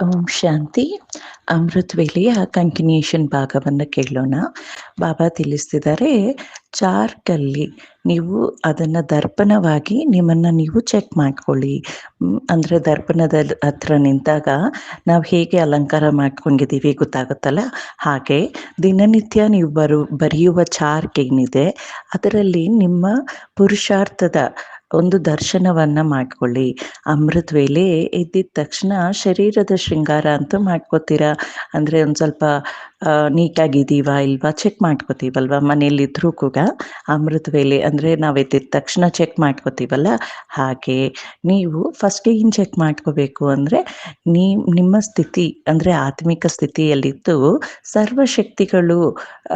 ಓಂ ಶಾಂತಿ. Amrit ವೇಲೆಯ continuation ಭಾಗವನ್ನು ಕೇಳೋಣ. ಬಾಬಾ ತಿಳಿಸ್ತಿದ್ದಾರೆ ಚಾರ್ಟಲ್ಲಿ ನೀವು ಅದನ್ನು ದರ್ಪಣವಾಗಿ ನಿಮ್ಮನ್ನು ನೀವು ಚೆಕ್ ಮಾಡ್ಕೊಳ್ಳಿ. ಅಂದರೆ ಅಂದ್ರೆ ದರ್ಪಣದ ಹತ್ರ ನಿಂತಾಗ ನಾವು ಹೇಗೆ ಅಲಂಕಾರ ಮಾಡ್ಕೊಂಡಿದ್ದೀವಿ ಗೊತ್ತಾಗುತ್ತಲ್ಲ? ಹಾಗೆ ದಿನನಿತ್ಯ ನೀವು ಬರು, ಬರೆಯುವ ಚಾರ್ಟ್ ಏನಿದೆ, ಅದರಲ್ಲಿ ನಿಮ್ಮ ಪುರುಷಾರ್ಥದ ಒಂದು ದರ್ಶನವನ್ನ ಮಾಡ್ಕೊಳ್ಳಿ. ಅಮೃತ್ ವೇಲೆ ಎದ್ದಿದ ತಕ್ಷಣ ಶರೀರದ ಶೃಂಗಾರ ಅಂತ ಮಾಡ್ಕೋತೀರಾ? ಅಂದ್ರೆ ಒಂದ್ ಸ್ವಲ್ಪ ನೀಟಾಗಿದ್ದೀವಾ ಇಲ್ವಾ? ಚೆಕ್ ಮಾಡ್ಕೋತೀವಲ್ವಾ? ಮನೆಯಲ್ಲಿದ್ರೂ ಕೂಡ ಅಮೃತ ವೇಲೆ ಅಂದ್ರೆ ನಾವು ಎದ್ದಿದ ತಕ್ಷಣ ಚೆಕ್ ಮಾಡ್ಕೋತೀವಲ್ಲ? ಹಾಗೆ ನೀವು ಫಸ್ಟ್ ಏನ್ ಚೆಕ್ ಮಾಡ್ಕೋಬೇಕು ಅಂದ್ರೆ ನೀ ನಿಮ್ಮ ಸ್ಥಿತಿ ಅಂದ್ರೆ ಆತ್ಮಿಕ ಸ್ಥಿತಿಯಲ್ಲಿದ್ದು ಸರ್ವಶಕ್ತಿಗಳು,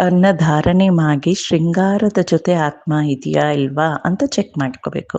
ಅನ್ನ ಧಾರಣೆ ಮಾಡಿ ಶೃಂಗಾರದ ಜೊತೆ ಆತ್ಮ ಇದೆಯಾ ಇಲ್ವಾ ಅಂತ ಚೆಕ್ ಮಾಡ್ಕೋಬೇಕು.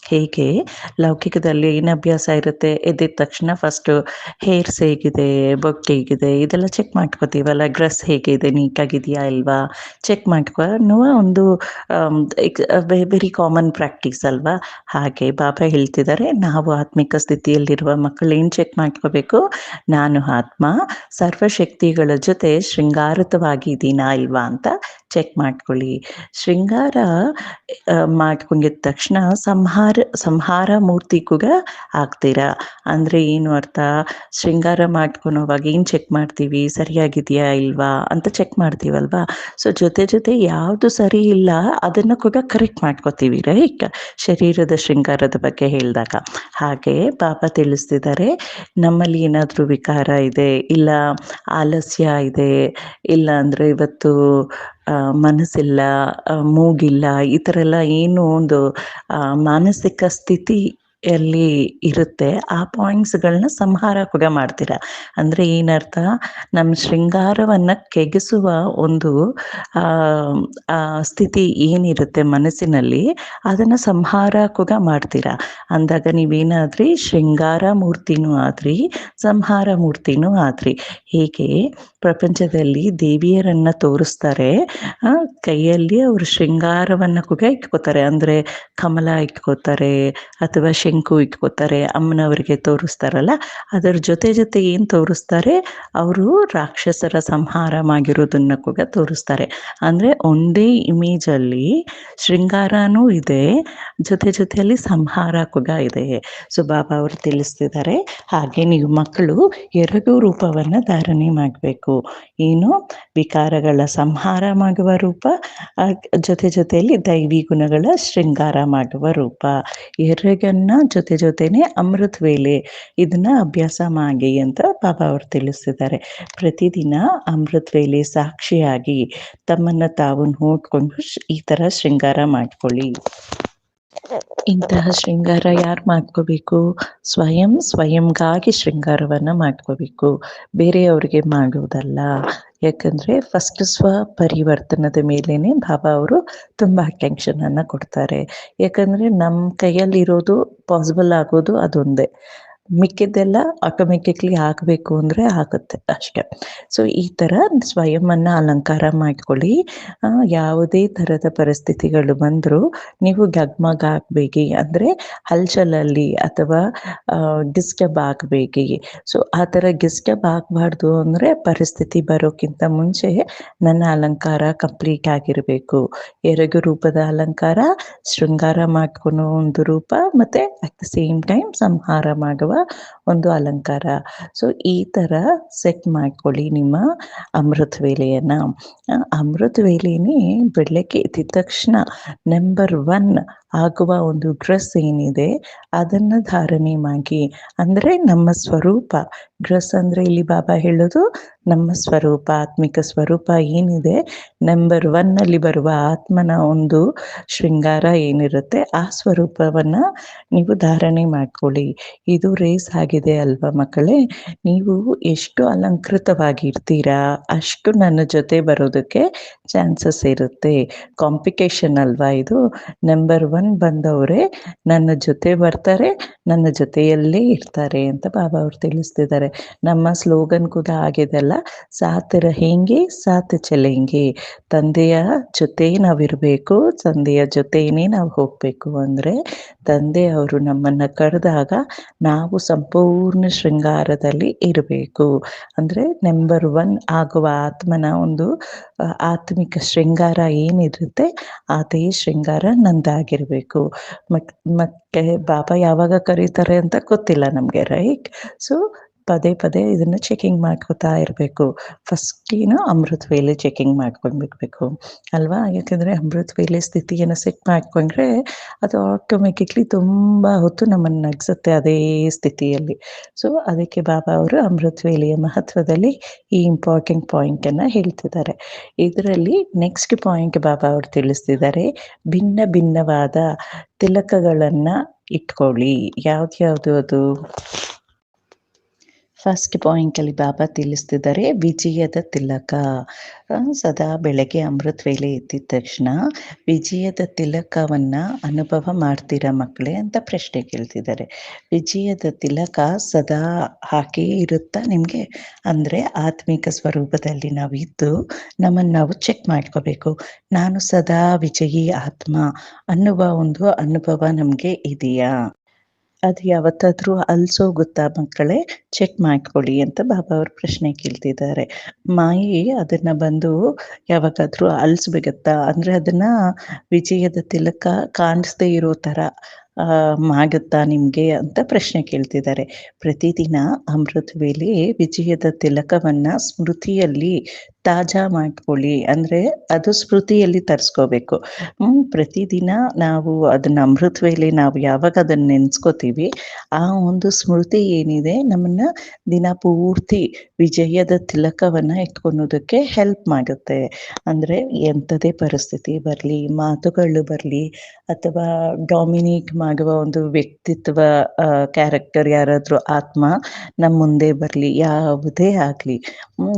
ಹೇಗೆ ಲೌಕಿಕದಲ್ಲಿ ಏನು ಅಭ್ಯಾಸ ಇರುತ್ತೆ? ಎದ್ದಿದ ತಕ್ಷಣ ಫಸ್ಟ್ ಹೇರ್ಸ್ ಹೇಗಿದೆ ಬೊಕ್ಕೆ ಹೇಗಿದೆ, ಇದೆಲ್ಲ ಚೆಕ್ ಮಾಡ್ಕೋತೀವಲ್ಲ? ಡ್ರೆಸ್ ಹೇಗಿದೆ ನೀಟಾಗಿದೆಯಾ ಇಲ್ವಾ? ಚೆಕ್ ಮಾಡ್ಕೊ ಅನ್ನುವ ಒಂದು ವೆರಿ ಕಾಮನ್ ಪ್ರಾಕ್ಟೀಸ್ ಅಲ್ವಾ? ಹಾಗೆ ಬಾಬಾ ಹೇಳ್ತಿದ್ದಾರೆ ನಾವು ಆತ್ಮಿಕ ಸ್ಥಿತಿಯಲ್ಲಿರುವ ಮಕ್ಕಳೇನು ಚೆಕ್ ಮಾಡ್ಕೋಬೇಕು? ನಾನು ಆತ್ಮ, ಸರ್ವಶಕ್ತಿಗಳ ಜೊತೆ ಶೃಂಗಾರಿತವಾಗಿದ್ದೀನಾ ಇಲ್ವಾ ಅಂತ ಚೆಕ್ ಮಾಡ್ಕೊಳ್ಳಿ. ಶೃಂಗಾರ ಮಾಡ್ಕೊಂಡಿದ ತಕ್ಷಣ ಸಂಹಾರ ಸಂಹಾರ ಮೂರ್ತಿ ಕೂಡ ಆಗ್ತೀರಾ? ಅಂದ್ರೆ ಏನು ಅರ್ಥ? ಶೃಂಗಾರ ಮಾಡ್ಕೊಳೋವಾಗ ಏನು ಚೆಕ್ ಮಾಡ್ತೀವಿ? ಸರಿಯಾಗಿದೆಯಾ ಇಲ್ವಾ? ಅಂತ ಚೆಕ್ ಮಾಡ್ತೀವಲ್ವಾ? ಸೊ ಜೊತೆ ಜೊತೆ ಯಾವುದು ಸರಿ ಇಲ್ಲ, ಅದನ್ನ ಕೂಡ ಕರೆಕ್ಟ್ ಮಾಡ್ಕೋತೀವಿ ರೈಟ್ ಶರೀರದ ಶೃಂಗಾರದ ಬಗ್ಗೆ ಹೇಳಿದಾಗ. ಹಾಗೆ ಪಾಪ ತಿಳಿಸ್ತಿದ್ದಾರೆ ನಮ್ಮಲ್ಲಿ ಏನಾದರೂ ವಿಕಾರ ಇದೆ, ಇಲ್ಲ ಆಲಸ್ಯ ಇದೆ, ಇಲ್ಲ ಅಂದ್ರೆ ಇವತ್ತು ಮನಸ್ಸಿಲ್ಲ ಮೂಗಿಲ್ಲ ಈ ಥರ ಎಲ್ಲ ಏನು ಒಂದು ಮಾನಸಿಕ ಮಾನಸಿಕ ಸ್ಥಿತಿಯಲ್ಲಿ ಇರುತ್ತೆ, ಆ ಪಾಯಿಂಟ್ಸ್ಗಳನ್ನ ಸಂಹಾರ ಕೂಡ ಮಾಡ್ತೀರ? ಅಂದ್ರೆ ಏನರ್ಥ ನಮ್ಮ ಶೃಂಗಾರವನ್ನ ಕೆಗೆಸುವ ಒಂದು, ಆ ಸ್ಥಿತಿ ಏನಿರುತ್ತೆ ಮನಸ್ಸಿನಲ್ಲಿ, ಅದನ್ನ ಸಂಹಾರ ಕೂಡ ಮಾಡ್ತೀರ? ಅಂದಾಗ ನೀವೇನಾದ್ರಿ, ಶೃಂಗಾರ ಮೂರ್ತಿನೂ ಆದ್ರಿ, ಸಂಹಾರ ಮೂರ್ತಿನೂ ಆದ್ರಿ. ಹೀಗೆ? ಪ್ರಪಂಚದಲ್ಲಿ ದೇವಿಯರನ್ನ ತೋರಿಸ್ತಾರೆ ಕೈಯಲ್ಲಿ ಅವರು ಶೃಂಗಾರವನ್ನ ಕೂಡ ಇಟ್ಕೋತಾರೆ. ಅಂದ್ರೆ ಕಮಲ ಇಟ್ಕೋತಾರೆ, ಅಥವಾ ಶಂಕು ಇಟ್ಕೋತಾರೆ, ಅಮ್ಮನವರಿಗೆ ತೋರಿಸ್ತಾರಲ್ಲ, ಅದರ ಜೊತೆ ಜೊತೆ ಏನ್ ತೋರಿಸ್ತಾರೆ, ಅವರು ರಾಕ್ಷಸರ ಸಂಹಾರ ಕೂಡ ತೋರಿಸ್ತಾರೆ. ಅಂದ್ರೆ ಒಂದೇ ಇಮೇಜ್ ಅಲ್ಲಿ ಶೃಂಗಾರನೂ ಇದೆ, ಜೊತೆ ಜೊತೆಯಲ್ಲಿ ಸಂಹಾರ ಕೂಡ ಇದೆ. ಸೊ, ಬಾಬಾ ಅವರು ತಿಳಿಸ್ತಿದ್ದಾರೆ, ಹಾಗೆ ನೀವು ಮಕ್ಕಳು ಎರಡು ರೂಪವನ್ನ ಧಾರಣೆ ಮಾಡಬೇಕು. ಏನು? ವಿಕಾರಗಳ ಸಂಹಾರ ಮಾಡುವ ರೂಪ ಜೊತೆ ಜೊತೆಯಲ್ಲಿ ದೈವಿ ಗುಣಗಳ ಶೃಂಗಾರ ಮಾಡುವ ರೂಪ. ಎರಡನ್ನ ಜೊತೆ ಜೊತೆನೆ ಅಮೃತ್ ವೇಲೆ ಇದನ್ನ ಅಭ್ಯಾಸ ಮಾಡಿ ಅಂತ ಬಾಬಾ ಅವರು ತಿಳಿಸ್ತಿದ್ದಾರೆ. ಪ್ರತಿದಿನ ಅಮೃತ್ ವೇಲೆ ಸಾಕ್ಷಿಯಾಗಿ ತಮ್ಮನ್ನ ತಾವು ನೋಡ್ಕೊಂಡು ಈ ತರ ಶೃಂಗಾರ ಮಾಡ್ಕೊಳ್ಳಿ. ಇಂತಹ ಶೃಂಗಾರ ಯಾರು ಮಾಡ್ಕೋಬೇಕು? ಸ್ವಯಂ, ಸ್ವಯಂಗಾಗಿ ಶೃಂಗಾರವನ್ನ ಮಾಡ್ಕೋಬೇಕು. ಬೇರೆಯವ್ರಿಗೆ ಮಾಡುವುದಲ್ಲ. ಯಾಕಂದ್ರೆ ಫಸ್ಟ್ ಸ್ವ ಪರಿವರ್ತನದ ಮೇಲೇನೆ ಬಾಬಾ ಅವರು ತುಂಬಾ ಅಟೆನ್ಷನ್ ಅನ್ನ ಕೊಡ್ತಾರೆ. ಯಾಕಂದ್ರೆ ನಮ್ಮ ಕೈಯಲ್ಲಿರೋದು ಪಾಸಿಬಲ್ ಆಗೋದು ಅದೊಂದೇ. ಮಿಕ್ಕಿದ್ದೆಲ್ಲ ಆಟೋಮೆಟಿಕ್ಲಿ ಹಾಕಬೇಕು ಅಂದ್ರೆ ಆಗುತ್ತೆ ಅಷ್ಟೆ. ಸೊ ಈ ತರ ಸ್ವಯಂವನ್ನ ಅಲಂಕಾರ ಮಾಡ್ಕೊಳ್ಳಿ. ಯಾವುದೇ ತರದ ಪರಿಸ್ಥಿತಿಗಳು ಬಂದರೂ ನೀವು ಗಗ್ಮಗ ಆಗ್ಬೇಕಿ ಅಂದ್ರೆ ಹಲ್ಚಲಲ್ಲಿ ಅಥವಾ ಡಿಸ್ಟರ್ಬ್ ಆಗಬೇಕು ಸೊ ಆ ಥರ ಡಿಸ್ಟರ್ಬ್ ಆಗಬಾರ್ದು ಅಂದ್ರೆ ಪರಿಸ್ಥಿತಿ ಬರೋಕ್ಕಿಂತ ಮುಂಚೆ ನನ್ನ ಅಲಂಕಾರ ಕಂಪ್ಲೀಟ್ ಆಗಿರಬೇಕು. ಎರಗು ರೂಪದ ಅಲಂಕಾರ, ಶೃಂಗಾರ ಮಾಡ್ಕೊಳೋ ಒಂದು ರೂಪ, ಮತ್ತೆ ಅಟ್ ದ ಸೇಮ್ ಟೈಮ್ ಸಂಹಾರ ಮಾಡುವ ಒಂದು ಅಲಂಕಾರ. ಸೊ ಈ ತರ ಸೆಟ್ ಮಾಡ್ಕೊಳ್ಳಿ ನಿಮ್ಮ ಅಮೃತ ವೇಲೆಯನ್ನು ಅಮೃತ ವೇಲೆಯೇ ಬೆಳಗ್ಗೆ ಎದ್ದ ತಕ್ಷಣ ನಂಬರ್ ಒನ್ ಆಗುವ ಒಂದು ಡ್ರೆಸ್ ಏನಿದೆ, ಅದನ್ನ ಧಾರಣೆ ಮಾಡಿ. ಅಂದ್ರೆ ನಮ್ಮ ಸ್ವರೂಪ. ಡ್ರೆಸ್ ಅಂದ್ರೆ ಇಲ್ಲಿ ಬಾಬಾ ಹೇಳೋದು ನಮ್ಮ ಸ್ವರೂಪ, ಆತ್ಮಿಕ ಸ್ವರೂಪ ಏನಿದೆ, ನಂಬರ್ ಒನ್ ಅಲ್ಲಿ ಬರುವ ಆತ್ಮನ ಒಂದು ಶೃಂಗಾರ ಏನಿರುತ್ತೆ, ಆ ಸ್ವರೂಪವನ್ನ ನೀವು ಧಾರಣೆ ಮಾಡ್ಕೊಳ್ಳಿ. ಇದು ರೇಸ್ ಆಗಿದೆ ಅಲ್ವಾ ಮಕ್ಕಳೇ? ನೀವು ಎಷ್ಟು ಅಲಂಕೃತವಾಗಿರ್ತೀರಾ, ಅಷ್ಟು ನನ್ನ ಜೊತೆ ಬರೋದಕ್ಕೆ ಚಾನ್ಸಸ್ ಇರುತ್ತೆ. ಕಾಂಪಿಟೇಷನ್ ಅಲ್ವಾ ಇದು? ನಂಬರ್ ಒನ್ ಬಂದವರೇ, ನನ್ನ ಜೊತೆ ಬರ್ತಾರೆ, ನನ್ನ ಜೊತೆಯಲ್ಲೇ ಇರ್ತಾರೆ ಅಂತ ಬಾಬಾ ಅವ್ರು ತಿಳಿಸ್ತಿದ್ದಾರೆ. ನಮ್ಮ ಸ್ಲೋಗನ್ ಕೂಡ ಆಗಿದೆಲ್ಲ ಸಾತ್ ರಹೇಂಗೆ, ಸಾತ್ ಚಲೆಂಗೆ. ತಂದೆಯ ಜೊತೆ ನಾವಿರಬೇಕು, ತಂದೆಯ ಜೊತೆಯೇ ನಾವು ಹೋಗ್ಬೇಕು. ಅಂದ್ರೆ ತಂದೆ ಅವರು ನಮ್ಮನ್ನ ಕರೆದಾಗ ನಾವು ಸಂಪೂರ್ಣ ಶೃಂಗಾರದಲ್ಲಿ ಇರಬೇಕು. ಅಂದ್ರೆ ನಂಬರ್ ಒನ್ ಆಗುವ ಆತ್ಮನ ಒಂದು ಆತ್ಮಿಕ ಶೃಂಗಾರ ಏನಿರುತ್ತೆ ಅದೇ ಶೃಂಗಾರ ನಂದಾಗಿರಬೇಕು. ಮತ್ತೆ ಬಾಬಾ ಯಾವಾಗ ಕರೀತಾರೆ ಅಂತ ಗೊತ್ತಿಲ್ಲ ನಮಗೆ ರೈಟ್ ಸೊ ಪದೇ ಪದೇ ಇದನ್ನು ಚೆಕಿಂಗ್ ಮಾಡ್ಕೋತಾ ಇರಬೇಕು. ಫಸ್ಟ್ ಏನು ಅಮೃತ ವೇಲೆ ಚೆಕಿಂಗ್ ಮಾಡ್ಕೊಂಡ್ಬಿಡ್ಬೇಕು. ಅಲ್ವಾ? ಯಾಕಂದರೆ ಅಮೃತ್ ವೇಲೆ ಸ್ಥಿತಿಯನ್ನು ಸೆಟ್ ಮಾಡ್ಕೊಂಡ್ರೆ ಅದು ಆಟೋಮೆಟಿಕ್ಲಿ ತುಂಬ ಹೊತ್ತು ನಮ್ಮನ್ನು ನಗ್ಸುತ್ತೆ ಅದೇ ಸ್ಥಿತಿಯಲ್ಲಿ. ಸೊ ಅದಕ್ಕೆ ಬಾಬಾ ಅವರು ಅಮೃತ್ ವೇಲೆಯ ಮಹತ್ವದಲ್ಲಿ ಈ ಇಂಪಾರ್ಟೆಂಟ್ ಪಾಯಿಂಟನ್ನು ಹೇಳ್ತಿದ್ದಾರೆ. ಇದರಲ್ಲಿ ನೆಕ್ಸ್ಟ್ ಪಾಯಿಂಟ್ ಬಾಬಾ ಅವರು ತಿಳಿಸ್ತಿದ್ದಾರೆ. ಭಿನ್ನ ಭಿನ್ನವಾದ ತಿಲಕಗಳನ್ನು ಇಟ್ಕೊಳ್ಳಿ. ಯಾವ್ದು ಯಾವುದು ಅದು? ಫಸ್ಟ್ ಪಾಯಿಂಟಲ್ಲಿ ಬಾಬಾ ತಿಳಿಸ್ತಿದ್ದಾರೆ ವಿಜಯದ ತಿಲಕ ಸದಾ ಬೆಳಗ್ಗೆ ಅಮೃತ್ ವೇಳೆ ಎದ್ದಿದ ತಕ್ಷಣ, ವಿಜಯದ ತಿಲಕವನ್ನು ಅನುಭವ ಮಾಡ್ತೀರಾ ಮಕ್ಕಳೇ? ಅಂತ ಪ್ರಶ್ನೆ ಕೇಳ್ತಿದ್ದಾರೆ. ವಿಜಯದ ತಿಲಕ ಸದಾ ಹಾಕೇ ಇರುತ್ತಾ ನಿಮಗೆ? ಅಂದರೆ ಆತ್ಮಿಕ ಸ್ವರೂಪದಲ್ಲಿ ನಾವು ಇದ್ದು ನಮ್ಮನ್ನು ನಾವು ಚೆಕ್ ಮಾಡ್ಕೋಬೇಕು. ನಾನು ಸದಾ ವಿಜಯಿ ಆತ್ಮ ಅನ್ನುವ ಒಂದು ಅನುಭವ ನಮಗೆ ಇದೆಯಾ? ಅದು ಯಾವತ್ತಾದರೂ ಅಲ್ಸೋಗುತ್ತಾ ಮಕ್ಕಳೇ? ಚೆಕ್ ಮಾಡ್ಕೊಳ್ಳಿ ಅಂತ ಬಾಬಾ ಅವ್ರ ಪ್ರಶ್ನೆ ಕೇಳ್ತಿದ್ದಾರೆ. ಮಾಯಿ ಅದನ್ನ ಬಂದು ಯಾವಾಗಾದ್ರೂ ಅಲ್ಸ್ಬೇಕತ್ತಾ ಅಂದ್ರೆ ಅದನ್ನ ವಿಜಯದ ತಿಲಕ ಕಾಣಿಸ್ದೇ ಇರೋ ಥರ ಮಾಡುತ್ತಾ ನಿಮಗೆ ಅಂತ ಪ್ರಶ್ನೆ ಕೇಳ್ತಿದ್ದಾರೆ. ಪ್ರತಿದಿನ ಅಮೃತವೇಲಿ ವಿಜಯದ ತಿಲಕವನ್ನ ಸ್ಮೃತಿಯಲ್ಲಿ ತಾಜಾ ಮಾಡ್ಕೊಳ್ಳಿ. ಅಂದರೆ ಅದು ಸ್ಮೃತಿಯಲ್ಲಿ ತರಿಸ್ಕೋಬೇಕು. ಪ್ರತಿದಿನ ನಾವು ಅದನ್ನ ಅಮೃತವೇಲಿ ನಾವು ಯಾವಾಗ ಅದನ್ನ ನೆನೆಸ್ಕೋತೀವಿ, ಆ ಒಂದು ಸ್ಮೃತಿ ಏನಿದೆ ನಮ್ಮನ್ನ ದಿನ ಪೂರ್ತಿ ವಿಜಯದ ತಿಲಕವನ್ನ ಇಟ್ಕೊಳ್ಳೋದಕ್ಕೆ ಹೆಲ್ಪ್ ಮಾಡುತ್ತೆ. ಅಂದರೆ ಎಂಥದೇ ಪರಿಸ್ಥಿತಿ ಬರಲಿ, ಮಾತುಗಳು ಬರಲಿ, ಅಥವಾ ಡಾಮಿನೇಟ್ ಮಾಡುವ ಒಂದು ವ್ಯಕ್ತಿತ್ವ ಕ್ಯಾರೆಕ್ಟರ್ ಯಾರಾದರೂ ಆತ್ಮ ನಮ್ಮ ಮುಂದೆ ಬರಲಿ, ಯಾವುದೇ ಆಗಲಿ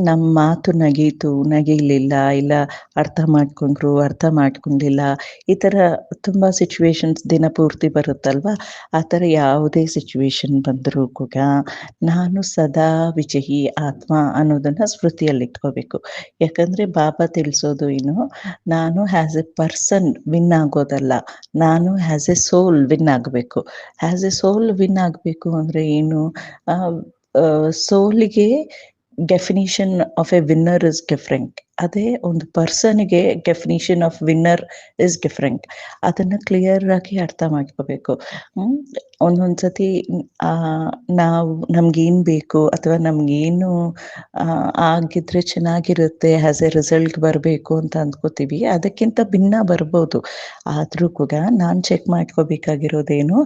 ನಮ್ಮ ಮಾತು ನಗೀತು, ನಗೀಲಿಲ್ಲ, ಇಲ್ಲ ಅರ್ಥ ಮಾಡ್ಕೊಂಡ್ರು, ಅರ್ಥ ಮಾಡ್ಕೊಂಡಿಲ್ಲ, ಈ ಥರ ತುಂಬ ಸಿಚುವೇಶನ್ಸ್ ದಿನ ಪೂರ್ತಿ ಬರುತ್ತಲ್ವಾ? ಆ ಥರ ಯಾವುದೇ ಸಿಚುವೇಶನ್ ಬಂದರೂ ಕೂಡ ನಾನು ಸದಾ ವಿಜಯಿ ಆತ್ಮ ಅನ್ನೋದನ್ನು ಸ್ಮೃತಿಯಲ್ಲಿ ಇಟ್ಕೋಬೇಕು. ಯಾಕಂದರೆ ಬಾಬಾ ತಿಳಿಸೋದು ಏನು, ನಾನು ಹ್ಯಾಸ್ ಎ ಪರ್ಸನ್ ವಿನ್ ಆಗೋದಲ್ಲ, ನಾನು ಹ್ಯಾಸ್ ಎ ಸೋಲ್ ವಿನ್ ಆಗಬೇಕು. ಆ್ಯಸ್ ಎ ಸೋಲ್ ವಿನ್ ಆಗಬೇಕು ಅಂದರೆ ಏನು? ಸೋಲಿಗೆ definition of a winner is different ಅದೇ ಒಂದು ಪರ್ಸನ್ಗೆ definition of winner is different ಅದನ್ನ ಕ್ಲಿಯರ್ ಆಗಿ ಅರ್ಥ ಮಾಡ್ಕೋಬೇಕು. ಒಂದೊಂದ್ಸತಿ ನಾವು ನಮ್ಗೇನು ಬೇಕು ಅಥವಾ ನಮ್ಗೇನು ಆಗಿದ್ರೆ ಚೆನ್ನಾಗಿರುತ್ತೆ ಆಸ್ ಎ ರಿಸಲ್ಟ್ ಬರಬೇಕು ಅಂತ ಅಂದ್ಕೋತೀವಿ. ಅದಕ್ಕಿಂತ ಭಿನ್ನ ಬರ್ಬೋದು. ಆದರೂ ಕೂಡ ನಾನು ಚೆಕ್ ಮಾಡ್ಕೋಬೇಕಾಗಿರೋದೇನು,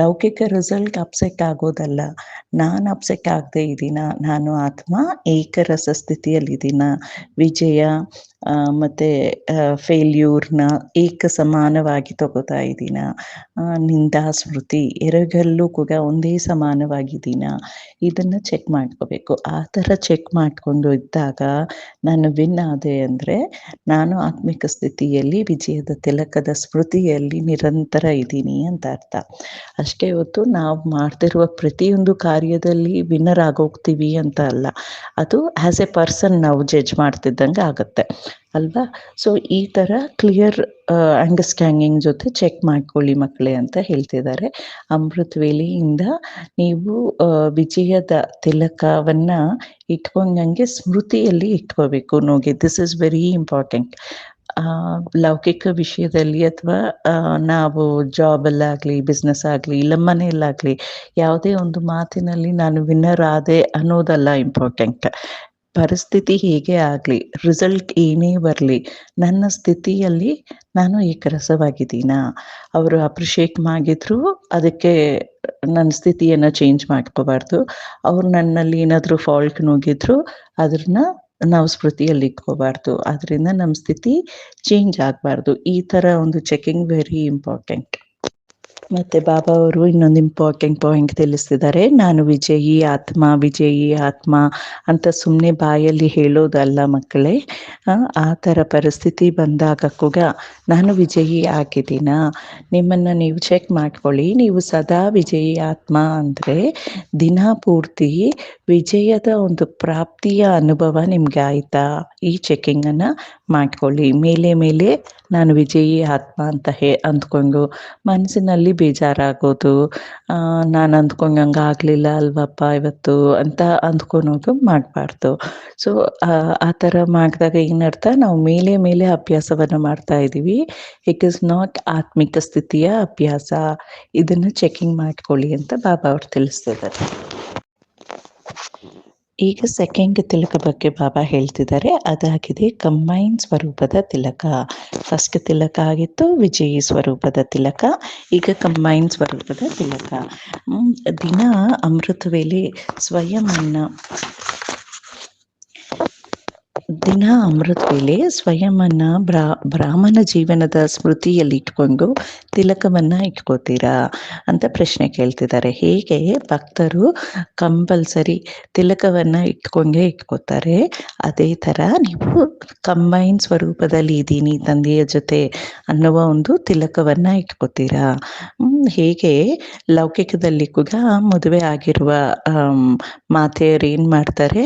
ಲೌಕಿಕ ರಿಸಲ್ಟ್ ಅಪ್ಸೆಟ್ ಆಗೋದಲ್ಲ. ನಾನು ಅಪ್ಸೆಟ್ ಆಗದೆ ಇದ್ದೀನ ನಾನು ಆತ್ಮ ಏಕರಸ ಸ್ಥಿತಿಯಲ್ಲಿದ್ದೀನ? ವಿಜಯ ಮತ್ತು ಫೇಲ್ಯೂರ್ನ ಏಕ ಸಮಾನವಾಗಿ ತಗೋತಾ ಇದ್ದೀನ. ನಿಂದಾ ಸ್ಮೃತಿ ಎರಗಲ್ಲೂ ಕೂಡ ಒಂದೇ ಸಮಾನವಾಗಿದ್ದೀನ. ಇದನ್ನು ಚೆಕ್ ಮಾಡ್ಕೋಬೇಕು. ಆ ಥರ ಚೆಕ್ ಮಾಡಿಕೊಂಡು ಇದ್ದಾಗ ನಾನು ವಿನ್ ಆದೆ ಅಂದರೆ ನಾನು ಆತ್ಮಿಕ ಸ್ಥಿತಿಯಲ್ಲಿ, ವಿಜಯದ ತಿಲಕದ ಸ್ಮೃತಿಯಲ್ಲಿ ನಿರಂತರ ಇದ್ದೀನಿ ಅಂತ ಅರ್ಥ. ಅಷ್ಟೇ ಹೊತ್ತು ನಾವು ಮಾಡ್ತಿರುವ ಪ್ರತಿಯೊಂದು ಕಾರ್ಯದಲ್ಲಿ ವಿನ್ನರ್ ಆಗೋಗ್ತೀವಿ ಅಂತ ಅಲ್ಲ. ಅದು ಆ್ಯಸ್ ಎ ಪರ್ಸನ್ ನಾವು ಜಡ್ಜ್ ಮಾಡ್ತಿದ್ದಂಗೆ ಆಗುತ್ತೆ, ಅಲ್ವಾ? ಸೊ ಈ ಥರ ಕ್ಲಿಯರ್ ಅಂಡರ್ಸ್ಟ್ಯಾಂಡಿಂಗ್ ಜೊತೆ ಚೆಕ್ ಮಾಡ್ಕೊಳ್ಳಿ ಮಕ್ಕಳೇ ಅಂತ ಹೇಳ್ತಿದ್ದಾರೆ. ಅಮೃತ್ ವೇಲಿಯಿಂದ ನೀವು ವಿಜಯದ ತಿಲಕವನ್ನು ಇಟ್ಕೊಂಡಂಗೆ ಸ್ಮೃತಿಯಲ್ಲಿ ಇಟ್ಕೋಬೇಕು ನೋಗೆ. ದಿಸ್ ಇಸ್ ವೆರಿ ಇಂಪಾರ್ಟೆಂಟ್ ಲೌಕಿಕ ವಿಷಯದಲ್ಲಿ ಅಥವಾ ನಾವು ಜಾಬಲ್ಲಾಗಲಿ ಬಿಸ್ನೆಸ್ ಆಗಲಿ, ಇಲ್ಲ ಮನೆಯಲ್ಲಾಗಲಿ, ಯಾವುದೇ ಒಂದು ಮಾತಿನಲ್ಲಿ ನಾನು ವಿನ್ನರ್ ಆದೆ ಅನ್ನೋದಲ್ಲ ಇಂಪಾರ್ಟೆಂಟ್ ಪರಿಸ್ಥಿತಿ ಹೇಗೆ ಆಗಲಿ ರಿಸಲ್ಟ್ ಏನೇ ಬರಲಿ, ನನ್ನ ಸ್ಥಿತಿಯಲ್ಲಿ ನಾನು ಏಕರಸವಾಗಿದ್ದೀನಾ? ಅವರು ಅಪ್ರಿಷಿಯೇಟ್ ಮಾಡಿದ್ರು, ಅದಕ್ಕೆ ನನ್ನ ಸ್ಥಿತಿಯನ್ನು ಚೇಂಜ್ ಮಾಡ್ಕೋಬಾರ್ದು. ಅವ್ರು ನನ್ನಲ್ಲಿ ಏನಾದರೂ ಫಾಲ್ಟ್ ನೋಗಿದ್ರು ಅದನ್ನ ನಾವು ಸ್ಮೃತಿಯಲ್ಲಿ ಇಟ್ಕೋಬಾರ್ದು. ಅದರಿಂದ ನಮ್ಮ ಸ್ಥಿತಿ ಚೇಂಜ್ ಆಗಬಾರ್ದು. ಈ ಥರ ಒಂದು ಚೆಕಿಂಗ್ ವೆರಿ ಇಂಪಾರ್ಟೆಂಟ್ ಮತ್ತು ಬಾಬಾ ಅವರು ಇನ್ನೊಂದು ಇಂಪಾರ್ಟೆಂಟ್ ಪಾಯಿಂಟ್ ತಿಳಿಸ್ತಿದ್ದಾರೆ. ನಾನು ವಿಜಯಿ ಆತ್ಮ ವಿಜಯಿ ಆತ್ಮ ಅಂತ ಸುಮ್ಮನೆ ಬಾಯಲ್ಲಿ ಹೇಳೋದಲ್ಲ ಮಕ್ಕಳೇ. ಆ ಥರ ಪರಿಸ್ಥಿತಿ ಬಂದಾಗ ಕೂಡ ನಾನು ವಿಜಯಿ ಆಗಿದ್ದೀನ. ನಿಮ್ಮನ್ನು ನೀವು ಚೆಕ್ ಮಾಡ್ಕೊಳ್ಳಿ. ನೀವು ಸದಾ ವಿಜಯಿ ಆತ್ಮ ಅಂದರೆ ದಿನ ಪೂರ್ತಿ ವಿಜಯದ ಒಂದು ಪ್ರಾಪ್ತಿಯ ಅನುಭವ ನಿಮ್ಗೆ ಆಯಿತಾ? ಈ ಚೆಕ್ಕಿಂಗನ್ನು ಮಾಡ್ಕೊಳ್ಳಿ. ಮೇಲೆ ಮೇಲೆ ನಾನು ವಿಜಯಿ ಆತ್ಮ ಅಂತ ಹೇ ಅಂದ್ಕೊಂಡು ಮನಸ್ಸಿನಲ್ಲಿ ಬೇಜಾರಾಗೋದು. ನಾನು ಅಂದ್ಕೊಂಡಂಗೆ ಆಗಲಿಲ್ಲ ಅಲ್ವಪ್ಪ ಇವತ್ತು ಅಂತ ಅಂದ್ಕೊಳೋದು ಮಾಡಬಾರ್ದು. ಸೊ ಆ ಥರ ಮಾಡಿದಾಗ ಏನರ್ಥ ನಾವು ಮೇಲೆ ಮೇಲೆ ಅಭ್ಯಾಸವನ್ನು ಮಾಡ್ತಾ ಇದ್ದೀವಿ. ಇಟ್ ಇಸ್ ನಾಟ್ ಆತ್ಮಿಕ ಸ್ಥಿತಿಯ ಅಭ್ಯಾಸ. ಇದನ್ನು ಚೆಕಿಂಗ್ ಮಾಡ್ಕೊಳ್ಳಿ ಅಂತ ಬಾಬಾ ಅವ್ರು ತಿಳಿಸ್ತಿದ್ದಾರೆ. ಈಗ ಸೆಕೆಂಡ್ ತಿಲಕ ಬಗ್ಗೆ ಬಾಬಾ ಹೇಳ್ತಿದ್ದಾರೆ. ಅದಾಗಿದೆ, ಕಂಬೈನ್ ಸ್ವರೂಪದ ತಿಲಕ. ಫಸ್ಟ್ ತಿಲಕ ಆಗಿತ್ತು, ವಿಜಯಿ ಸ್ವರೂಪದ ತಿಲಕ. ಈಗ ಕಂಬೈನ್ ಸ್ವರೂಪದ ತಿಲಕ. ದಿನ ಅಮೃತ ಸ್ವಯಂ ಸ್ವಯಂನ ದಿನ ಅಮೃತ ವೇಳೆ ಸ್ವಯಂನ ಬ್ರಾ, ಬ್ರಾಹ್ಮಣ ಜೀವನದ ಸ್ಮೃತಿಯಲ್ಲಿ ಇಟ್ಕೊಂಡು ತಿಲಕವನ್ನು ಇಟ್ಕೋತೀರಾ ಅಂತ ಪ್ರಶ್ನೆ ಕೇಳ್ತಿದ್ದಾರೆ. ಹೇಗೆ ಭಕ್ತರು ಕಂಪಲ್ಸರಿ ತಿಲಕವನ್ನು ಇಟ್ಕೊಂಡೆ ಇಟ್ಕೋತಾರೆ? ಅದೇ ಥರ ನೀವು ಕಂಬೈನ್ ಸ್ವರೂಪದಲ್ಲಿ ಇದ್ದೀನಿ ತಂದೆಯ ಜೊತೆ ಅನ್ನುವ ಒಂದು ತಿಲಕವನ್ನು ಇಟ್ಕೋತೀರಾ? ಹೇಗೆ ಲೌಕಿಕದಲ್ಲಿ ಕೂಡ ಮದುವೆ ಆಗಿರುವ ಮಾತೆಯರು ಏನು ಮಾಡ್ತಾರೆ?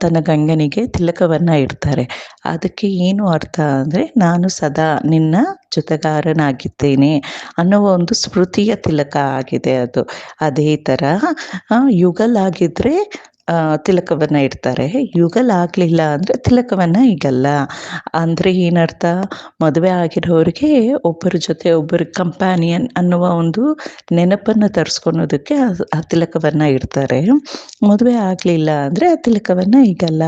ತನ್ನ ಗಂಗನಿಗೆ ತಿಲಕವನ್ನು ಇಡ್ತಾರೆ. ಅದಕ್ಕೆ ಏನು ಅರ್ಥ ಅಂದರೆ ನಾನು ಸದಾ ನಿನ್ನ ಜೊತೆಗಾರನಾಗಿದ್ದೇನೆ ಅನ್ನೋ ಒಂದು ಸ್ಮೃತಿಯ ತಿಲಕ ಆಗಿದೆ ಅದು. ಅದೇ ಥರ ಯುಗಲಾಗಿದ್ದರೆ ತಿಲಕವನ್ನು ಇಡ್ತಾರೆ. ಯುಗಲ್ ಆಗಲಿಲ್ಲ ಅಂದರೆ ತಿಲಕವನ್ನು ಈಗಲ್ಲ. ಅಂದರೆ ಏನರ್ಥ? ಮದುವೆ ಆಗಿರೋರಿಗೆ ಒಬ್ಬರ ಜೊತೆ ಒಬ್ಬರ ಕಂಪ್ಯಾನಿಯನ್ ಅನ್ನುವ ಒಂದು ನೆನಪನ್ನು ತರಿಸ್ಕೊಳೋದಕ್ಕೆ ಆ ತಿಲಕವನ್ನು ಇಡ್ತಾರೆ. ಮದುವೆ ಆಗಲಿಲ್ಲ ಅಂದರೆ ಆ ತಿಲಕವನ್ನು ಈಗಲ್ಲ.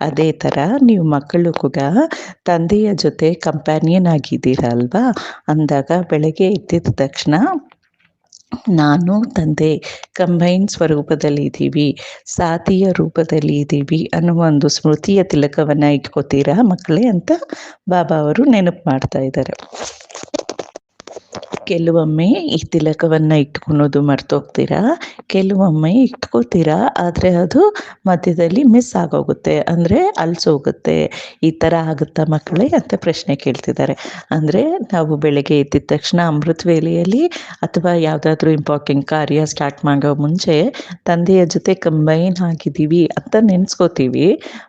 ಅದೇ ಥರ ನೀವು ಮಕ್ಕಳು ಕೂಡ ತಂದೆಯ ಜೊತೆ ಕಂಪ್ಯಾನಿಯನ್ ಆಗಿದ್ದೀರಲ್ವಾ? ಅಂದಾಗ ಬೆಳಗ್ಗೆ ಎದ್ದಿದ ತಕ್ಷಣ ನಾನು ತಂದೆ, ಕಂಬೈನ್ ಸ್ವರೂಪದಲ್ಲಿ ಇದ್ದೀವಿ, ಸಾತಿಯ ರೂಪದಲ್ಲಿ ಇದ್ದೀವಿ ಅನ್ನುವ ಒಂದು ಸ್ಮೃತಿಯ ತಿಲಕವನ್ನು ಇಟ್ಕೋತೀರಾ ಮಕ್ಕಳೇ ಅಂತ ಬಾಬಾ ಅವರು ನೆನಪು ಮಾಡ್ತಾ ಇದ್ದಾರೆ. ಕೆಲವೊಮ್ಮೆ ಈ ತಿಲಕವನ್ನ ಇಟ್ಕೊಳೋದು ಮರ್ತೋಗ್ತೀರಾ? ಕೆಲವೊಮ್ಮೆ ಇಟ್ಕೋತೀರಾ ಆದರೆ ಅದು ಮಧ್ಯದಲ್ಲಿ ಮಿಸ್ ಆಗೋಗುತ್ತೆ. ಅಂದರೆ ಅಲ್ಸೋಗುತ್ತೆ. ಈ ಥರ ಆಗುತ್ತಾ ಮಕ್ಕಳೇ ಅಂತ ಪ್ರಶ್ನೆ ಕೇಳ್ತಿದ್ದಾರೆ. ಅಂದರೆ ನಾವು ಬೆಳಗ್ಗೆ ಎದ್ದಿದ ತಕ್ಷಣ ಅಮೃತ್ ವೇಳೆಯಲ್ಲಿ ಅಥವಾ ಯಾವುದಾದ್ರೂ ಇಂಪಾರ್ಟೆಂಟ್ ಕಾರ್ಯ ಸ್ಟಾರ್ಟ್ ಮಾಡೋ ಮುಂಚೆ ತಂದೆಯ ಜೊತೆ ಕಂಬೈನ್ ಆಗಿದ್ದೀವಿ ಅಂತ ನೆನೆಸ್ಕೋತೀವಿ.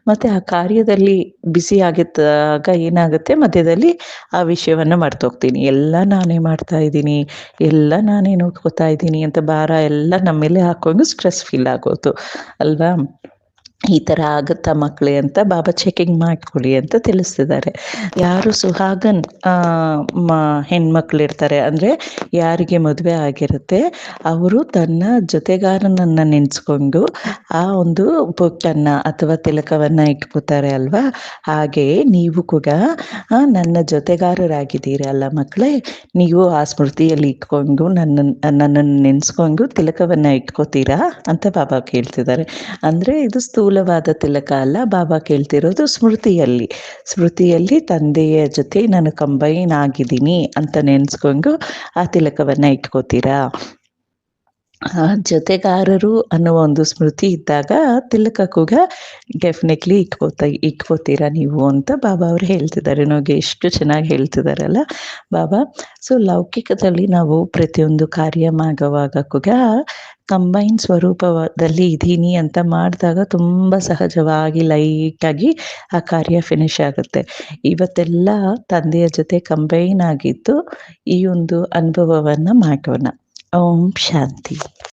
ಮತ್ತು ಆ ಕಾರ್ಯದಲ್ಲಿ ಬಿಸಿ ಆಗಿದ್ದಾಗ ಏನಾಗುತ್ತೆ? ಮಧ್ಯದಲ್ಲಿ ಆ ವಿಷಯವನ್ನು ಮರ್ತೋಗ್ತೀನಿ. ಎಲ್ಲ ನಾನೇ ಮಾಡ್ತಾ ಇದ್ದೀನಿ, ಎಲ್ಲ ನಾನೇ ನೋಡ್ಕೋತಾ ಇದ್ದೀನಿ ಅಂತ ಭಾರ ಎಲ್ಲ ನಮ್ಮ ಮೇಲೆ ಹಾಕೊಂಡು ಸ್ಟ್ರೆಸ್ ಫೀಲ್ ಆಗೋದು, ಅಲ್ವಾ? ಈ ಥರ ಆಗುತ್ತಾ ಮಕ್ಕಳೇ ಅಂತ ಬಾಬಾ ಚೆಕಿಂಗ್ ಮಾಡ್ಕೊಳ್ಳಿ ಅಂತ ತಿಳಿಸ್ತಿದ್ದಾರೆ. ಯಾರು ಸುಹಾಗನ್ ಹೆಣ್ಮಕ್ಳು ಇರ್ತಾರೆ ಅಂದರೆ ಯಾರಿಗೆ ಮದುವೆ ಆಗಿರುತ್ತೆ, ಅವರು ತನ್ನ ಜೊತೆಗಾರನನ್ನು ನೆನೆಸ್ಕೊಂಡು ಆ ಒಂದು ಬೊಟ್ಟನ್ನು ಅಥವಾ ತಿಲಕವನ್ನು ಇಟ್ಕೋತಾರೆ ಅಲ್ವಾ? ಹಾಗೆಯೇ ನೀವು ಕೂಡ ನನ್ನ ಜೊತೆಗಾರರಾಗಿದ್ದೀರಲ್ಲ ಮಕ್ಕಳೇ ನೀವು ಆ ಸ್ಮೃತಿಯಲ್ಲಿ ಇಟ್ಕೊಂಡು ನನ್ನ, ನನ್ನನ್ನು ನೆನೆಸ್ಕೊಂಡು ತಿಲಕವನ್ನು ಇಟ್ಕೋತೀರಾ ಅಂತ ಬಾಬಾ ಕೇಳ್ತಿದ್ದಾರೆ. ಅಂದರೆ ಇದು ಸ್ಥೂಲವಾದ ತಿಲಕ ಅಲ್ಲ ಬಾಬಾ ಕೇಳ್ತಿರೋದು ಸ್ಮೃತಿಯಲ್ಲಿ. ಸ್ಮೃತಿಯಲ್ಲಿ ತಂದೆಯ ಜೊತೆ ನಾನು ಕಂಬೈನ್ ಆಗಿದ್ದೀನಿ ಅಂತ ನೆನೆಸ್ಕೊಂಡು ಆ ತಿಲಕವನ್ನು ಇಟ್ಕೋತೀರಾ? ಜೊತೆಗಾರರು ಅನ್ನುವ ಒಂದು ಸ್ಮೃತಿ ಇದ್ದಾಗ ತಿಲಕ ಕೂಡ ಡೆಫಿನೆಟ್ಲಿ ಇಟ್ಕೋತಾ, ಇಟ್ಕೋತೀರಾ ನೀವು ಅಂತ ಬಾಬಾ ಅವರು ಹೇಳ್ತಿದ್ದಾರೆ. ನಮಗೆ ಎಷ್ಟು ಚೆನ್ನಾಗಿ ಹೇಳ್ತಿದ್ದಾರಲ್ಲ ಬಾಬಾ. ಸೊ ಲೌಕಿಕದಲ್ಲಿ ನಾವು ಪ್ರತಿಯೊಂದು ಕಾರ್ಯ ಮಾಡುವಾಗ ಕೂಡ ಕಂಬೈನ್ ಸ್ವರೂಪದಲ್ಲಿ ಇದ್ದೀನಿ ಅಂತ ಮಾಡಿದಾಗ ತುಂಬ ಸಹಜವಾಗಿ ಲೈಟಾಗಿ ಆ ಕಾರ್ಯ ಫಿನಿಶ್ ಆಗುತ್ತೆ. ಇವತ್ತೆಲ್ಲ ತಂದೆಯ ಜೊತೆ ಕಂಬೈನ್ ಆಗಿದ್ದು ಈ ಒಂದು ಅನುಭವವನ್ನು ಮಾಡೋಣ ಓಂ ಶಾಂತಿ